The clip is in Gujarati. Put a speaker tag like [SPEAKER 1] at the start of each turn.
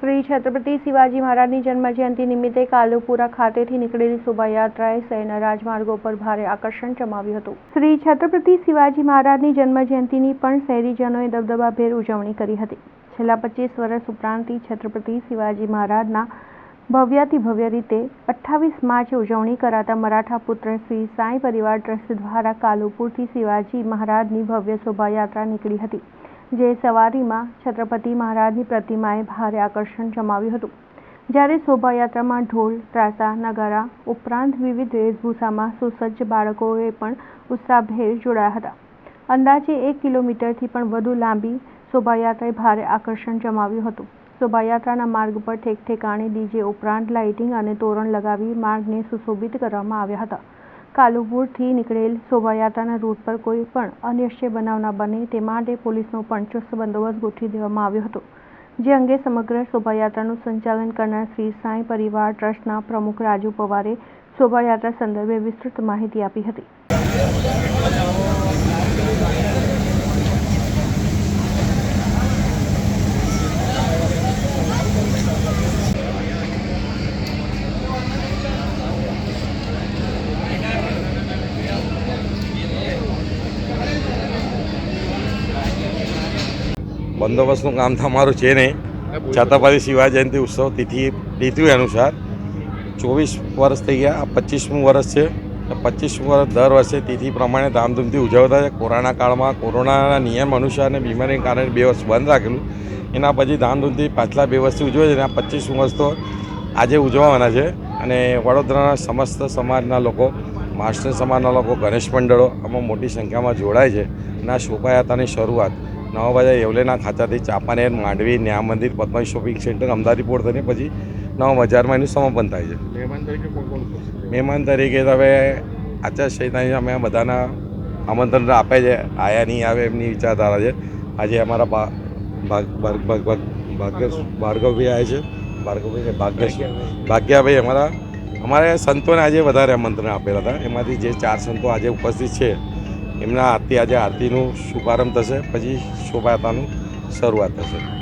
[SPEAKER 1] શ્રી છત્રપતિ શિવાજી મહારાજની જન્મજયંતિ નિમિત્તે કાલુપુરા ખાતેથી નીકળેલી શોભાયાત્રાએ શહેરના રાજમાર્ગો પર ભારે આકર્ષણ જમાવ્યું હતું. શ્રી છત્રપતિ શિવાજી મહારાજની જન્મજયંતિની પણ શહેરીજનોએ દબદબાભેર ઉજવણી કરી હતી. છેલ્લા પચીસ વર્ષ ઉપરાંતથી છત્રપતિ શિવાજી મહારાજના ભવ્યાતિ ભવ્ય રીતે અઠ્ઠાવીસ માર્ચે ઉજવણી કરાતા મરાઠા પુત્ર શ્રી સાંઈ પરિવાર ટ્રસ્ટ દ્વારા કાલુપુરથી શિવાજી મહારાજની ભવ્ય શોભાયાત્રા નીકળી હતી. જે સવારીમાં છત્રપતિ મહારાજની પ્રતિમાએ ભારે આકર્ષણ જમાવ્યું હતું. જ્યારે શોભાયાત્રામાં ઢોલ, ત્રાસા, નગારા ઉપરાંત વિવિધ વેશભૂષામાં સુસજ્જ બાળકોએ પણ ઉત્સાહભેર જોડાયા હતા. અંદાજે એક કિલોમીટરથી પણ વધુ લાંબી શોભાયાત્રાએ ભારે આકર્ષણ જમાવ્યું હતું. શોભાયાત્રાના માર્ગ પર ઠેકઠેકાણે ડીજે ઉપરાંત લાઇટિંગ અને તોરણ લગાવી માર્ગને સુશોભિત કરવામાં આવ્યા હતા. કાલુપુરથી નીકળેલ શોભાયાત્રાના રૂટ પર કોઈ પણ અનિશ્ચય બનાવ ન બને તે માટે પોલીસનો પણ ચુસ્ત બંદોબસ્ત ગોઠવી દેવામાં આવ્યો હતો, જે અંગે સમગ્ર શોભાયાત્રાનું સંચાલન કરનાર શ્રી સાંઈ પરિવાર ટ્રસ્ટના પ્રમુખ રાજુ પવારે શોભાયાત્રા સંદર્ભે વિસ્તૃત માહિતી આપી હતી.
[SPEAKER 2] બંદોબસ્તનું કામ તો અમારું છે નહીં. છત્રપતિ શિવાજી જયંતિ ઉત્સવ તિથિ તિથિ અનુસાર ચોવીસ વર્ષ થઈ ગયા આ પચીસમું વર્ષ છે. પચીસમું વર્ષ દર વર્ષે તિથિ પ્રમાણે ધામધૂમથી ઉજવતા છે. કોરોના કાળમાં કોરોનાના નિયમ અનુસાર અને બીમારીને કારણે બે વર્ષ બંધ રાખેલું. એના પછી ધામધૂમથી પાછલા બે વર્ષથી ઉજવે છે. અને આ પચીસમું વર્ષ તો આજે ઉજવવાના છે. અને વડોદરાના સમસ્ત સમાજના લોકો માસ્ટર સમાજના લોકો ગણેશ મંડળો આમાં મોટી સંખ્યામાં જોડાય છે. અને આ શોભાયાત્રાની શરૂઆત નવા બજાર એવલેના ખાતાથી ચાંપાનેર માંડવી ન્યા મંદિર Padma shopping centre Ahmedabad port થઈને પછી નવા બજારમાં એનું સમાપન થાય છે.
[SPEAKER 3] મહેમાન તરીકે કોણ કોણ
[SPEAKER 2] મહેમાન તરીકે આચારસંહિતાની અમે બધાના આમંત્રણ આપે છે. આયા નહીં આવે એમની વિચારધારા છે. આજે અમારા ભાગ્ય ભાર્ગવભાઈ આવે છે. ભાર્ગવભાઈ ભાગ્ય ભાગ્યાભાઈ અમારા અમારે સંતોને આજે વધારે આમંત્રણ આપેલા હતા. એમાંથી જે ચાર સંતો આજે ઉપસ્થિત છે એમના આરતી આજે આરતીનું શુભારંભ થશે પછી શોભાયાત્રાનું શરૂઆત થશે.